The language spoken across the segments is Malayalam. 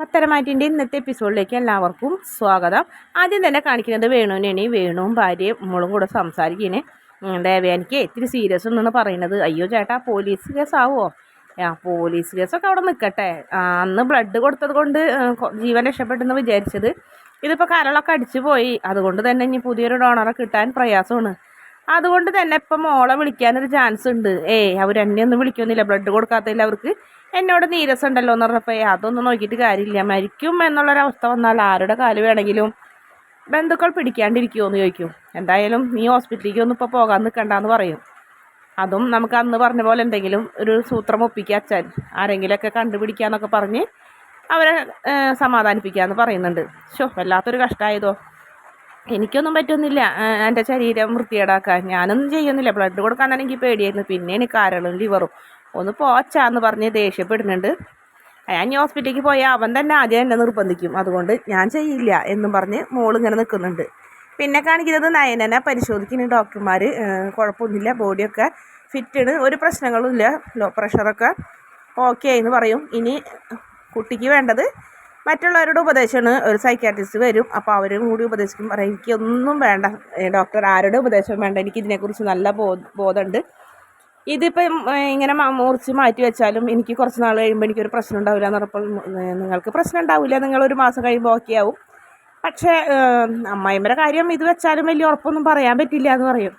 പത്തരമാറ്റിന്റെ ഇന്നത്തെ എപ്പിസോഡിലേക്ക് എല്ലാവർക്കും സ്വാഗതം. ആദ്യം തന്നെ കാണിക്കുന്നത് വേണുവിനാണ് വേണുവും ഭാര്യയും മോളും കൂടെ സംസാരിക്കുന്നേ ദേവയാനിക്ക് ഇത്തിരി സീരിയസ് എന്നാണ് പറയുന്നത്. അയ്യോ ചേട്ടാ പോലീസ് കേസാവോ? ആ പോലീസ് കേസൊക്കെ അവിടെ നിൽക്കട്ടെ. അന്ന് ബ്ലഡ് കൊടുത്തത് കൊണ്ട് ജീവൻ രക്ഷപ്പെട്ടെന്ന് വിചാരിച്ചത്. ഇതിപ്പോൾ കരളൊക്കെ അടിച്ചു പോയി അതുകൊണ്ട് തന്നെ ഇനി പുതിയൊരു ഡോണറെ കിട്ടാൻ പ്രയാസമാണ്. അതുകൊണ്ട് തന്നെ ഇപ്പം മോളെ വിളിക്കാനൊരു ചാൻസ് ഉണ്ട്. ഏയ് അവർ എന്നെ ഒന്നും വിളിക്കുന്നില്ല. ബ്ലഡ് കൊടുക്കാത്തതിൽ അവർക്ക് എന്നോട് നീരസം ഉണ്ടല്ലോ എന്ന് പറഞ്ഞപ്പോൾ "ഏയ്, അതൊന്നും നോക്കിയിട്ട് കാര്യമില്ല. മരിക്കും എന്നുള്ളൊരവസ്ഥ വന്നാൽ ആരുടെ കാൽ വേണമെങ്കിലും ബന്ധുക്കൾ പിടിക്കാണ്ടിരിക്കുമോ എന്ന് ചോദിക്കും. എന്തായാലും നീ ഹോസ്പിറ്റലിലേക്ക് ഒന്നും ഇപ്പോൾ പോകാൻ നിൽക്കണ്ടെന്ന് പറയും. അതും നമുക്ക് അന്ന് പറഞ്ഞ പോലെ എന്തെങ്കിലും ഒരു സൂത്രം ഒപ്പിക്കുക അച്ഛൻ. ആരെങ്കിലുമൊക്കെ കണ്ടുപിടിക്കാന്നൊക്കെ പറഞ്ഞ് അവരെ സമാധാനിപ്പിക്കുക എന്ന് പറയുന്നുണ്ട്. ഷോ വല്ലാത്തൊരു കഷ്ടമായതോ എനിക്കൊന്നും പറ്റുന്നില്ല. എന്റെ ശരീരം വൃത്തികേടാക്കാൻ. ഞാനൊന്നും ചെയ്യുന്നില്ല. ബ്ലഡ് കൊടുക്കാൻ എനിക്ക് പേടിയായിരുന്നു. പിന്നെ എനിക്ക് കരളും ലിവറും ഒന്ന് പോച്ചാന്ന് പറഞ്ഞ് ദേഷ്യപ്പെടുന്നുണ്ട്. ഞാൻ ഈ ഹോസ്പിറ്റലിലേക്ക് പോയാൽ അവൻ തന്നെ ആദ്യം എന്നെ നിർബന്ധിക്കും. അതുകൊണ്ട് ഞാൻ ചെയ്യില്ല എന്നും പറഞ്ഞ് മോളിങ്ങനെ നിൽക്കുന്നുണ്ട്. പിന്നെ കാണിക്കുന്നത് നയനനെ പരിശോധിക്കുന്ന. ഡോക്ടർമാർ കുഴപ്പമൊന്നുമില്ല. ബോഡിയൊക്കെ ഫിറ്റാണ് ഒരു പ്രശ്നങ്ങളും ഇല്ല. ലോ പ്രഷറൊക്കെ ഓക്കെ എന്ന് പറയും. ഇനി കുട്ടിക്ക് വേണ്ടത് മറ്റുള്ളവരുടെ ഉപദേശമാണ് ഒരു സൈക്കാട്രിസ്റ്റ് വരും. അപ്പോൾ അവരും കൂടി ഉപദേശിക്കും. പറയും എനിക്കൊന്നും വേണ്ട. ഡോക്ടർ ആരുടെ ഉപദേശം വേണ്ട. എനിക്ക് ഇതിനെക്കുറിച്ച് നല്ല ബോധമുണ്ട്. ഇതിപ്പം ഇങ്ങനെ മുറിച്ച് മാറ്റി വെച്ചാലും എനിക്ക് കുറച്ച് നാൾ കഴിയുമ്പോൾ എനിക്കൊരു പ്രശ്നം ഉണ്ടാവില്ല എന്ന് പറഞ്ഞപ്പോൾ നിങ്ങൾക്ക് പ്രശ്നം ഉണ്ടാവില്ല. നിങ്ങളൊരു മാസം കഴിയുമ്പോൾ ഓക്കെ ആവും. പക്ഷേ അമ്മായിമ്മയുടെ കാര്യം ഇത് വെച്ചാലും വലിയ ഉറപ്പൊന്നും പറയാൻ പറ്റില്ല എന്ന് പറയും.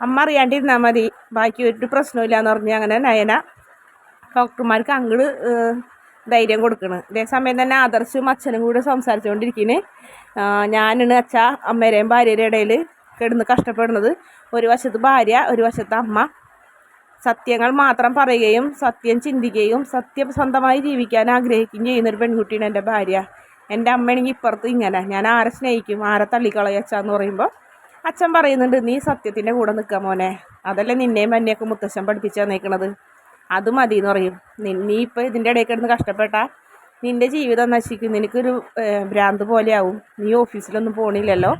അമ്മ അറിയാണ്ടിരുന്നാൽ മതി. ബാക്കി ഒരു പ്രശ്നമില്ല എന്ന് പറഞ്ഞ് അങ്ങനെ നയന ഡോക്ടർമാർക്ക് അങ്ങോട്ട് ധൈര്യം കൊടുക്കണം. ഇതേ സമയം തന്നെ ആദർശും അച്ഛനും കൂടെ സംസാരിച്ചുകൊണ്ടിരിക്കുന്നു ഞാനാണ് അച്ഛ അമ്മേരെയും ഭാര്യയുടെ ഇടയിൽ കിടന്ന് കഷ്ടപ്പെടുന്നത്. ഒരു വശത്ത് ഭാര്യ ഒരു വശത്ത് അമ്മ. സത്യങ്ങൾ മാത്രം പറയുകയും സത്യം ചിന്തിക്കുകയും സത്യസന്ധമായി ജീവിക്കാൻ ആഗ്രഹിക്കുകയും ചെയ്യുന്നൊരു പെൺകുട്ടിയാണ് എന്റെ ഭാര്യ. എന്റെ അമ്മയാണെങ്കിൽ ഇപ്പുറത്ത് ഇങ്ങനെ. ഞാൻ ആരെ സ്നേഹിക്കും ആരെ തള്ളിക്കളയച്ചാന്ന് പറയുമ്പോൾ അച്ഛൻ പറയുന്നുണ്ട് നീ സത്യത്തിന്റെ കൂടെ നിൽക്കാം മോനെ. അതല്ലേ നിന്നെയും എന്നെയൊക്കെ മുത്തശ്ശൻ പഠിപ്പിച്ച് തന്നേക്കണത്. അത് മതി എന്ന് പറയും. നി- ഇപ്പോൾ ഇതിന്റെ ഇടയിൽ കിടന്ന് കഷ്ടപ്പെട്ടാൽ നിന്റെ ജീവിതം നശിക്കും. നിനക്കൊരു ഭ്രാന്ത് പോലെയാവും. നീ ഓഫീസിലൊന്നും പോണില്ലല്ലോ.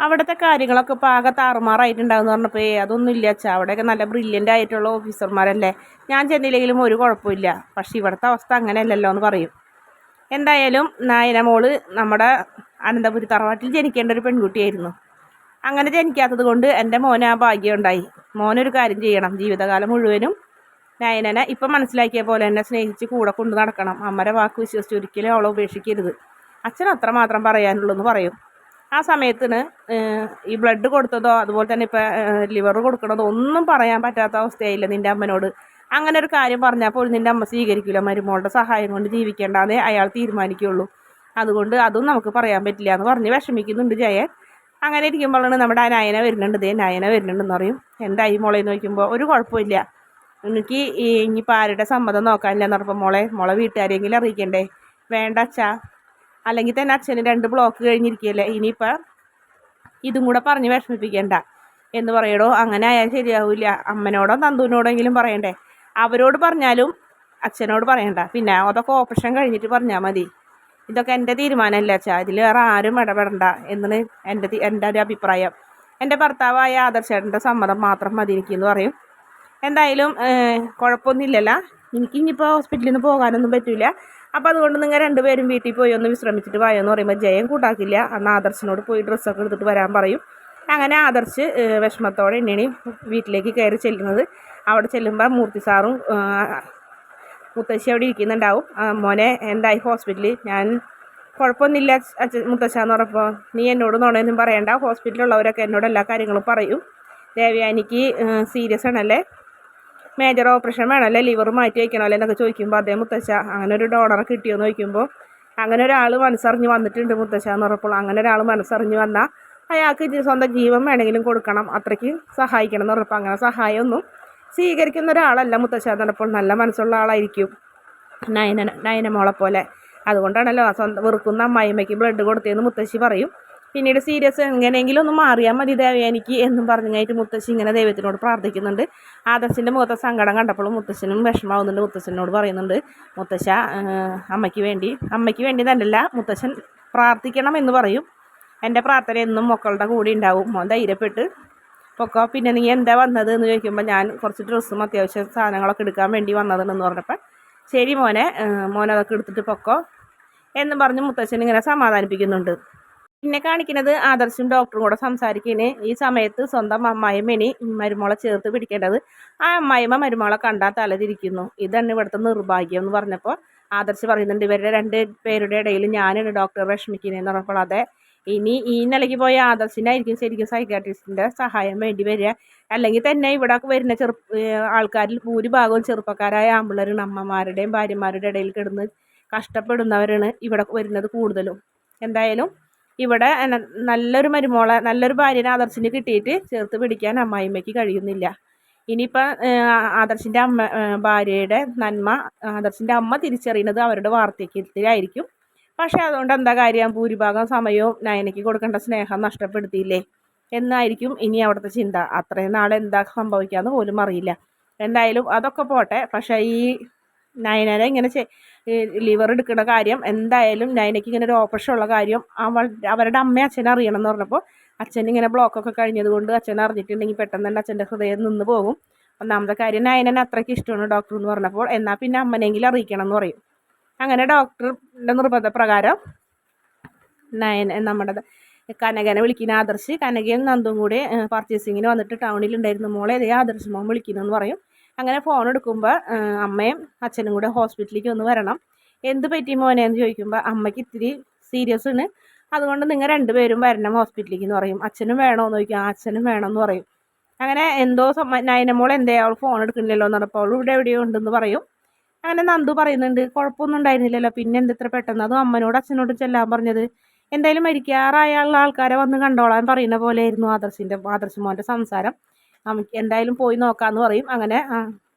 അവിടുത്തെ കാര്യങ്ങളൊക്കെ ഇപ്പോൾ ആകെ താറുമാറായിട്ടുണ്ടാകുന്ന പറഞ്ഞപ്പോൾ ഏ അതൊന്നും ഇല്ല അച്ഛാ. അവിടെയൊക്കെ നല്ല ബ്രില്യന്റ് ആയിട്ടുള്ള ഓഫീസർമാരല്ലേ ഞാൻ ചെന്നില്ലെങ്കിലും ഒരു കുഴപ്പമില്ല പക്ഷേ ഇവിടുത്തെ അവസ്ഥ അങ്ങനെയല്ലല്ലോ എന്ന് പറയും. എന്തായാലും നായന മോൾ നമ്മുടെ അനന്തപുരി തറവാട്ടിൽ ജനിക്കേണ്ട ഒരു പെൺകുട്ടിയായിരുന്നു. അങ്ങനെ ജനിക്കാത്തത് കൊണ്ട് എന്റെ മോന് ആ ഭാഗ്യം ഉണ്ടായി. മോനൊരു കാര്യം ചെയ്യണം. ജീവിതകാലം മുഴുവനും നയനനെ ഇപ്പം മനസ്സിലാക്കിയ പോലെ എന്നെ സ്നേഹിച്ച് കൂടെ കൊണ്ട് നടക്കണം. അമ്മരെ വാക്ക് വിശ്വസിച്ച് ഒരിക്കലും അവളെ ഉപേക്ഷിക്കരുത്. അച്ഛൻ അത്ര മാത്രം പറയാനുള്ളൂ എന്ന് പറയും. ആ സമയത്തിന് ഈ ബ്ലഡ് കൊടുത്തതോ അതുപോലെ തന്നെ ഇപ്പം ലിവർ കൊടുക്കണതോ ഒന്നും പറയാൻ പറ്റാത്ത അവസ്ഥയായില്ല നിന്റെ അമ്മനോട്. അങ്ങനെ ഒരു കാര്യം പറഞ്ഞപ്പോൾ നിന്റെ അമ്മ സ്വീകരിക്കില്ല മരുമോളുടെ സഹായം കൊണ്ട് ജീവിക്കേണ്ടാന്നേ അയാൾ തീരുമാനിക്കുകയുള്ളൂ അതുകൊണ്ട് അതും നമുക്ക് പറയാൻ പറ്റില്ല എന്ന് പറഞ്ഞ് വിഷമിക്കുന്നുണ്ട് ജയൻ. അങ്ങനെ ഇരിക്കുമ്പോഴാണ് നമ്മുടെ ആ നയന വരുന്നുണ്ട്. ദേ നയന വരുന്നുണ്ടെന്ന് പറയും. എന്തായി മോളെ നോക്കുമ്പോൾ ഒരു കുഴപ്പമില്ല. എനിക്ക് ഇനിയിപ്പോൾ ആരുടെ സമ്മതം നോക്കാനില്ല എന്ന് പറഞ്ഞപ്പോൾ മോളെ മോളെ വീട്ടുകാരെങ്കിലും അറിയിക്കണ്ടേ? വേണ്ട അച്ഛാ. അല്ലെങ്കിൽ തന്നെ അച്ഛന് രണ്ട് ബ്ലോക്ക് കഴിഞ്ഞിരിക്കുകയല്ലേ? ഇനിയിപ്പോൾ ഇതും കൂടെ പറഞ്ഞ് വിഷമിപ്പിക്കണ്ട. എന്ന് പറയടോ. അങ്ങനെ ആയാൽ ശരിയാവില്ല അമ്മനോടോ നന്ദുവിനോടെങ്കിലും പറയണ്ടേ? അവരോട് പറഞ്ഞാലും അച്ഛനോട് പറയണ്ട. പിന്നെ അതൊക്കെ ഓപ്പറേഷൻ കഴിഞ്ഞിട്ട് പറഞ്ഞാൽ മതി. ഇതൊക്കെ എന്റെ തീരുമാനമല്ല അച്ഛാ. ഇതിൽ വേറെ ആരും ഇടപെടണ്ട എന്നാണ് എന്റെ എന്റെ ഒരു അഭിപ്രായം. എന്റെ ഭർത്താവായ ആദർശേട്ടന്റെ സമ്മതം മാത്രം മതി എനിക്കെന്ന് പറയും. എന്തായാലും കുഴപ്പമൊന്നുമില്ലല്ല. എനിക്ക് ഇനിയിപ്പോൾ ഹോസ്പിറ്റലിൽ നിന്ന് പോകാനൊന്നും പറ്റില്ല അപ്പോൾ അതുകൊണ്ട് നിങ്ങൾ രണ്ടുപേരും വീട്ടിൽ പോയി ഒന്ന് വിശ്രമിച്ചിട്ട് വായോ എന്ന് പറയുമ്പോൾ ജയം കൂട്ടാക്കില്ല. അന്ന് ആദർശിനോട് പോയി ഡ്രസ്സൊക്കെ എടുത്തിട്ട് വരാൻ പറയും. അങ്ങനെ ആദർശ് വിഷമത്തോടെ എന്നെയാണ് വീട്ടിലേക്ക് കയറി ചെല്ലുന്നത്. അവിടെ ചെല്ലുമ്പോൾ മൂർത്തി സാറും മുത്തശ്ശി അവിടെ ഇരിക്കുന്നുണ്ടാവും. മോനെ എന്തായി ഹോസ്പിറ്റലിൽ? ഞാൻ കുഴപ്പമൊന്നുമില്ല അച്ഛൻ മുത്തശ്ശാന്ന് പറഞ്ഞപ്പോൾ നീ എന്നോട് നോണേന്നും പറയണ്ട. ഹോസ്പിറ്റലിലുള്ളവരൊക്കെ എന്നോട് എല്ലാ കാര്യങ്ങളും പറയും. ദേവയാനിക്ക് സീരിയസ് ആണല്ലേ? മേജർ ഓപ്പറേഷൻ വേണമല്ലേ? ലിവർ മാറ്റി വയ്ക്കണമല്ലേ എന്നൊക്കെ ചോദിക്കുമ്പോൾ അതേ മുത്തശ്ശ അങ്ങനെ ഒരു ഡോണറെ കിട്ടിയോന്ന് ചോദിക്കുമ്പോൾ അങ്ങനെ ഒരാൾ മനസ്സറിഞ്ഞ് വന്നിട്ടുണ്ട് മുത്തശ്ശ എന്ന് പറഞ്ഞപ്പോൾ അങ്ങനെ ഒരാൾ മനസ്സറിഞ്ഞ് വന്നാൽ അയാൾക്ക് സ്വന്തം ജീവൻ വേണമെങ്കിലും കൊടുക്കണം. അത്രയ്ക്ക് സഹായിക്കണം എന്ന് പറഞ്ഞപ്പോൾ അങ്ങനെ സഹായമൊന്നും സ്വീകരിക്കുന്ന ഒരാളല്ല മുത്തശ്ശ എന്ന് നല്ല മനസ്സുള്ള ആളായിരിക്കും. നയന നയനമോളെ പോലെ. അതുകൊണ്ടാണല്ലോ സ്വന്തം വെറുക്കുന്ന അമ്മായിമ്മയ്ക്ക് ബ്ലഡ് കൊടുത്തതെന്ന് മുത്തശ്ശി പറയും. പിന്നീട് സീരിയസ് എങ്ങനെയെങ്കിലും ഒന്ന് മാറിയാൽ മതി ദേവയാനിക്ക് എന്നും പറഞ്ഞായിട്ട് മുത്തശ്ശി ഇങ്ങനെ ദൈവത്തിനോട് പ്രാർത്ഥിക്കുന്നുണ്ട്. ആദർശിന്റെ മുഖത്തെ സങ്കടം കണ്ടപ്പോൾ മുത്തശ്ശനും വിഷമാവുന്നുണ്ട് മുത്തശ്ശനോട് പറയുന്നുണ്ട്. മുത്തശ്ശ അമ്മയ്ക്ക് വേണ്ടി അമ്മയ്ക്ക് വേണ്ടി തന്നെയല്ല മുത്തശ്ശൻ പ്രാർത്ഥിക്കണം എന്ന് പറയും. എന്റെ പ്രാർത്ഥന എന്നും മക്കളുടെ കൂടെ ഉണ്ടാവും. മോൻ ധൈര്യപ്പെട്ട് പൊക്കോ? പിന്നെ നീ എന്താ വന്നത് എന്ന് ചോദിക്കുമ്പോൾ ഞാൻ കുറച്ച് ഡ്രസ്സും അത്യാവശ്യം സാധനങ്ങളൊക്കെ എടുക്കാൻ വേണ്ടി വന്നതെന്ന് പറഞ്ഞപ്പോൾ ശരി മോനെ മോനെ അതൊക്കെ എടുത്തിട്ട് പൊക്കോ എന്ന് പറഞ്ഞ് മുത്തച്ഛൻ ഇങ്ങനെ സമാധാനിപ്പിക്കുന്നുണ്ട്. പിന്നെ കാണിക്കുന്നത് ആദർശും ഡോക്ടറും കൂടെ സംസാരിക്കുന്നതിന് ഈ സമയത്ത് സ്വന്തം അമ്മായിമ്മേനി മരുമോളെ ചേർത്ത് പിടിക്കേണ്ടത് ആ അമ്മായിമ്മ മരുമോളെ കണ്ടാൽ തലതിരിക്കുന്നു ഇതാണ് ഇവിടുത്തെ നിർഭാഗ്യം എന്ന് പറഞ്ഞപ്പോൾ ആദർശ് പറയുന്നുണ്ട് ഇവരുടെ രണ്ട് പേരുടെ ഇടയിൽ ഞാനാണ് ഡോക്ടർ വിഷമിക്കുന്നതെന്ന് പറഞ്ഞപ്പോൾ അതെ ഇനി ഈ നിലയ്ക്ക് പോയ ആദർശിനായിരിക്കും ശരിക്കും സൈക്കാട്രിസ്റ്റിന്റെ സഹായം വേണ്ടി വരിക. അല്ലെങ്കിൽ തന്നെ ഇവിടെ വരുന്ന ചെറു ആൾക്കാരിൽ ഭൂരിഭാഗവും ചെറുപ്പക്കാരായ ആമ്പിള്ളേരാണ്. അമ്മമാരുടെയും ഭാര്യമാരുടെ ഇടയിൽ കിടന്ന് കഷ്ടപ്പെടുന്നവരാണ് ഇവിടെ വരുന്നത് കൂടുതലും. എന്തായാലും ഇവിടെ നല്ലൊരു മരുമോളെ നല്ലൊരു ഭാര്യനെ ആദർശിന് കിട്ടിയിട്ട് ചേർത്ത് പിടിക്കാൻ അമ്മായിമ്മയ്ക്ക് കഴിയുന്നില്ല. ഇനിയിപ്പോൾ ആദർശിന്റെ അമ്മ ഭാര്യയുടെ നന്മ ആദർശിന്റെ അമ്മ തിരിച്ചറിയുന്നത് അവരുടെ വാർദ്ധക്യത്തിലായിരിക്കും. പക്ഷേ അതുകൊണ്ട് എന്താ കാര്യം? ഭൂരിഭാഗം സമയവും നയനയ്ക്ക് കൊടുക്കേണ്ട സ്നേഹം നഷ്ടപ്പെടുത്തിയില്ലേ? എന്നായിരിക്കും ഇനി അവിടുത്തെ ചിന്ത. അത്രയും നാളെ എന്താ സംഭവിക്കാമെന്ന് പോലും അറിയില്ല. എന്തായാലും അതൊക്കെ പോട്ടെ. പക്ഷേ ഈ നയനനെ ഇങ്ങനെ ലിവർ എടുക്കുന്ന കാര്യം എന്തായാലും നയനയ്ക്ക് ഇങ്ങനെ ഒരു ഓപ്പറേഷൻ ഉള്ള കാര്യം അവൾ അവരുടെ അമ്മയും അച്ഛനെ അറിയണം എന്ന് പറഞ്ഞപ്പോൾ അച്ഛൻ ഇങ്ങനെ ബ്ലോക്കൊക്കെ കഴിഞ്ഞത് കൊണ്ട് അച്ഛൻ അറിഞ്ഞിട്ടുണ്ടെങ്കിൽ പെട്ടെന്ന് തന്നെ അച്ഛന്റെ ഹൃദയം നിന്ന് പോകും. ഒന്നാമത്തെ കാര്യം നയനനെ അത്രയ്ക്ക് ഇഷ്ടമാണ് ഡോക്ടർ എന്ന് പറഞ്ഞപ്പോൾ എന്നാൽ പിന്നെ അമ്മനെങ്കിലും അറിയിക്കണം എന്ന് പറയും. അങ്ങനെ ഡോക്ടറുടെ നിർബന്ധപ്രകാരം നയൻ നമ്മുടെ കനകനെ വിളിക്കുന്ന ആദർശ്. കനകയും നന്ദും കൂടി പർച്ചേസിങ്ങിന് വന്നിട്ട് ടൗണിലുണ്ടായിരുന്നു മോളെ അതേ ആദർശ് മോൻ വിളിക്കുന്നു പറയും. അങ്ങനെ ഫോൺ എടുക്കുമ്പോൾ അമ്മയും അച്ഛനും കൂടെ ഹോസ്പിറ്റലിലേക്ക് ഒന്ന് വരണം. എന്ത് പറ്റി മോനെ എന്ന് ചോദിക്കുമ്പോൾ അമ്മയ്ക്ക് ഇത്തിരി സീരിയസ് ആണ്. അതുകൊണ്ട് നിങ്ങൾ രണ്ടുപേരും വരണം ഹോസ്പിറ്റലിലേക്ക് എന്ന് പറയും. അച്ഛനും വേണമെന്ന് ചോദിക്കും. അച്ഛനും വേണമെന്ന് പറയും. അങ്ങനെ എന്തോ നയനമോൾ എന്തേ അവൾ ഫോൺ എടുക്കുന്നില്ലല്ലോ എന്ന് പറഞ്ഞപ്പോൾ അവൾ ഇവിടെ എവിടെയോ ഉണ്ടെന്ന് പറയും. അങ്ങനെ നന്ദു പറയുന്നുണ്ട് കുഴപ്പമൊന്നും ഉണ്ടായിരുന്നില്ലല്ലോ പിന്നെ എന്തിത്ര പെട്ടെന്ന്? അതും അമ്മനോട് അച്ഛനോട് ചെല്ലാൻ പറഞ്ഞത് എന്തായാലും മരിക്കാറായുള്ള ആൾക്കാരെ വന്ന് കണ്ടോളാൻ പറയുന്ന പോലെയായിരുന്നു ആദർശിന്റെ ആദർശ് മോന്റെ സംസാരം. നമുക്ക് എന്തായാലും പോയി നോക്കാമെന്ന് പറയും. അങ്ങനെ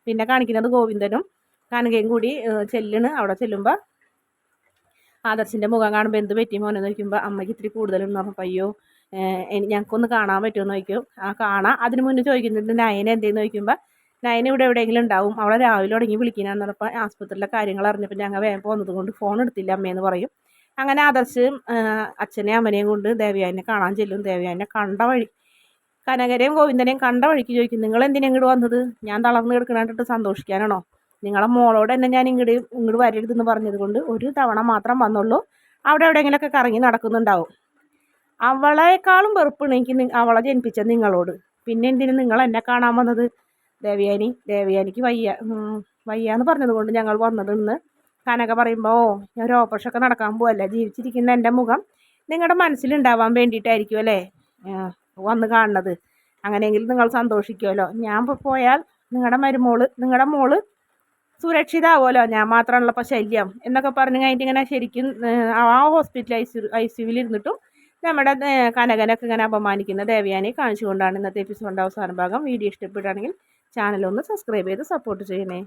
പിന്നെ കാണിക്കുന്നത് ഗോവിന്ദനും കനകയും കൂടി ചെല്ലണ്. അവിടെ ചെല്ലുമ്പോൾ ആദർശിന്റെ മുഖം കാണുമ്പോൾ എന്ത് പറ്റി മോനെന്ന് ചോദിക്കുമ്പോൾ അമ്മയ്ക്ക് ഇത്തിരി കൂടുതലും പറഞ്ഞപ്പോൾ അയ്യോ ഞങ്ങൾക്കൊന്ന് കാണാൻ പറ്റുമെന്ന് ചോദിക്കും. ആ കാണാം. അതിന് മുന്നേ ചോദിക്കുന്നുണ്ട് നയന എന്തെന്ന്? ചോദിക്കുമ്പോൾ നയന ഇവിടെ എവിടെയെങ്കിലും ഉണ്ടാവും. അവളെ രാവിലെ തുടങ്ങി വിളിക്കുന്നതെന്ന് പറഞ്ഞപ്പോൾ ആസ്പത്രിയിലെ കാര്യങ്ങൾ അറിഞ്ഞപ്പോൾ ഞങ്ങൾ വേഗം പോകുന്നത് കൊണ്ട് ഫോൺ എടുത്തില്ല അമ്മയെന്ന് പറയും. അങ്ങനെ ആദർശ് അച്ഛനെയും അമ്മനെയും കൊണ്ട് ദേവയാനെ കാണാൻ ചെല്ലും. ദേവയാനെ കണ്ട വഴി കനകരെയും ഗോവിന്ദനെയും കണ്ട വഴിക്ക് ചോദിക്കും നിങ്ങൾ എന്തിനാ ഇങ്ങോട്ട് വന്നത്? ഞാൻ തളർന്ന് കിടക്കണിട്ട് സന്തോഷിക്കാനാണോ? നിങ്ങളെ മോളോട് തന്നെ ഞാൻ ഇങ്ങോട്ട് ഇങ്ങോട്ട് വരരുതെന്ന് പറഞ്ഞത് കൊണ്ട് ഒരു തവണ മാത്രം വന്നുള്ളൂ അവിടെ എവിടെയെങ്കിലുമൊക്കെ കറങ്ങി നടക്കുന്നുണ്ടാവും. അവളെക്കാളും വെറുപ്പാണ് എനിക്ക് അവളെ ജനിപ്പിച്ച നിങ്ങളോട്. പിന്നെ എന്തിനു നിങ്ങൾ എന്നെ കാണാൻ വന്നത്? ദേവയാനി ദേവയാനിക്ക് വയ്യ വയ്യാന്ന് പറഞ്ഞത് കൊണ്ട് ഞങ്ങൾ വന്നത് ഇന്ന് കനക പറയുമ്പോൾ ഓ ഞാൻ ഒരു ഓപ്പറേഷനൊക്കെ നടക്കാൻ പോവല്ല? ജീവിച്ചിരിക്കുന്ന എന്റെ മുഖം നിങ്ങളുടെ മനസ്സിലുണ്ടാവാൻ വേണ്ടിയിട്ടായിരിക്കും അല്ലേ? വന്ന് കാണുന്നത്. അങ്ങനെയെങ്കിൽ നിങ്ങൾ സന്തോഷിക്കുമല്ലോ ഞാൻ പോയാൽ നിങ്ങളുടെ മരുമോൾ നിങ്ങളുടെ മോൾ സുരക്ഷിതാവുമല്ലോ. ഞാൻ മാത്രമുള്ള ശല്യം എന്നൊക്കെ പറഞ്ഞു കഴിഞ്ഞിട്ട് ഇങ്ങനെ ശരിക്കും ആ ഹോസ്പിറ്റൽ ഐ സി ഐ സിയുവിൽ ഇരുന്നിട്ടും നമ്മുടെ കനകനൊക്കെ ഇങ്ങനെ അപമാനിക്കുന്ന ദേവയാനെ കാണിച്ചുകൊണ്ടാണ് ഇന്നത്തെ എപ്പിസോഡിന്റെ അവസാന ഭാഗം. വീഡിയോ ഇഷ്ടപ്പെടുകയാണെങ്കിൽ ചാനലൊന്ന് സബ്സ്ക്രൈബ് ചെയ്ത് സപ്പോർട്ട് ചെയ്യണേ.